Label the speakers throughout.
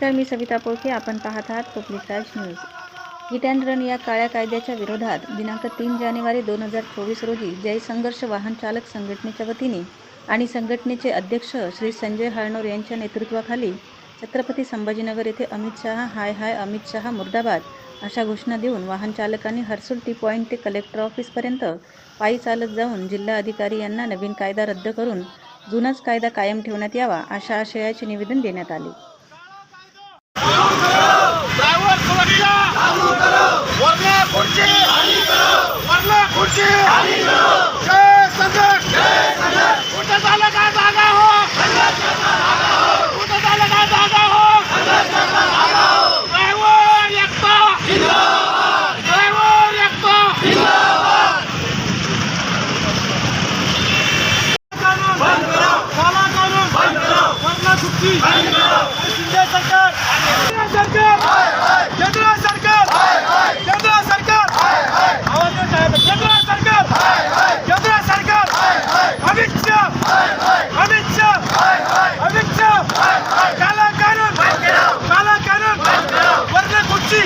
Speaker 1: सविता पोळके. आपण पाहत आहात public Raj news. Hit and run या काळ्या कायद्याच्या विरोधात दिनांक तीन जानेवारी दोन हजार चोवीस रोजी जय संघर्ष वाहन चालक संघटनेच्या वतीने आणि संघटनेचे अध्यक्ष श्री संजय हाळनोर यांच्या नेतृत्वाखाली छत्रपती संभाजीनगर येथे अमित शहा हाय हाय अमित शहा मुर्दाबाद अशा घोषणा देऊन वाहन चालकांनी हर्सुल टी पॉईंट ते कलेक्टर ऑफिसपर्यंत पायी चालत जाऊन जिल्हा अधिकारी यांना नवीन कायदा रद्द करून जुनाच कायदा कायम ठेवण्यात यावा अशा आशयाचे निवेदन देण्यात आले.
Speaker 2: ड्रायव्हर सुरक्षा! वरला खुर्ची! वरला खुर्ची! जय संघर्ष कुठं झालं जागा हो? कुठं झालं काय जागा हो? ड्रायव्हर काला कानून खुर्ची शिंदे सरकार केंद्र सरकार केंद्र सरकार केंद्र सरकार आवाज नाही साहेब केंद्र सरकार केंद्र सरकार अमित शाह अमित शाह अमित शाह काला कानून काला कानून वर्ण कुर्ची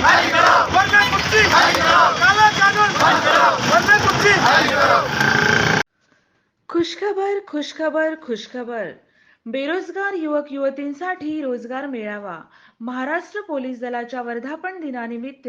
Speaker 2: वर्ण कुर्ची काला कानून वर्ण कुर्ची
Speaker 3: खुशखबर खुशखबर खुशखबर. बेरोजगार युवक युवतींसाठी रोजगार मेळावा. महाराष्ट्र पोलीस दलाच्या वर्धापन दिनानिमित्त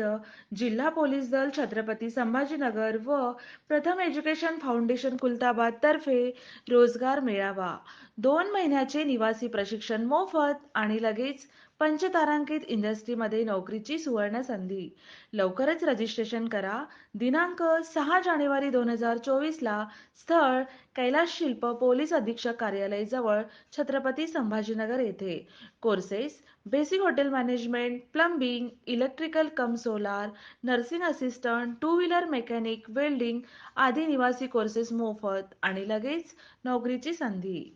Speaker 3: जिल्हा पोलीस दल छत्रपती संभाजीनगर व प्रथम एज्युकेशन फाउंडेशन कुलताबाद तर्फे रोजगार मेळावा. दोन महिन्याचे निवासी प्रशिक्षण मोफत आणि लगेच पंचतारांकित इंडस्ट्रीमध्ये नोकरीची सुवर्ण संधी. लवकरच रजिस्ट्रेशन करा. दिनांक सहा जानेवारी दोन हजार चोवीसला स्थळ कैलास शिल्प पोलीस अधीक्षक कार्यालय जवळ छत्रपती संभाजीनगर येथे. Courses basic hotel management plumbing electrical cum solar nursing assistant two wheeler mechanic welding आदी निवासी कोर्सेस मोफत आणि लगेच नोकरीची संधी.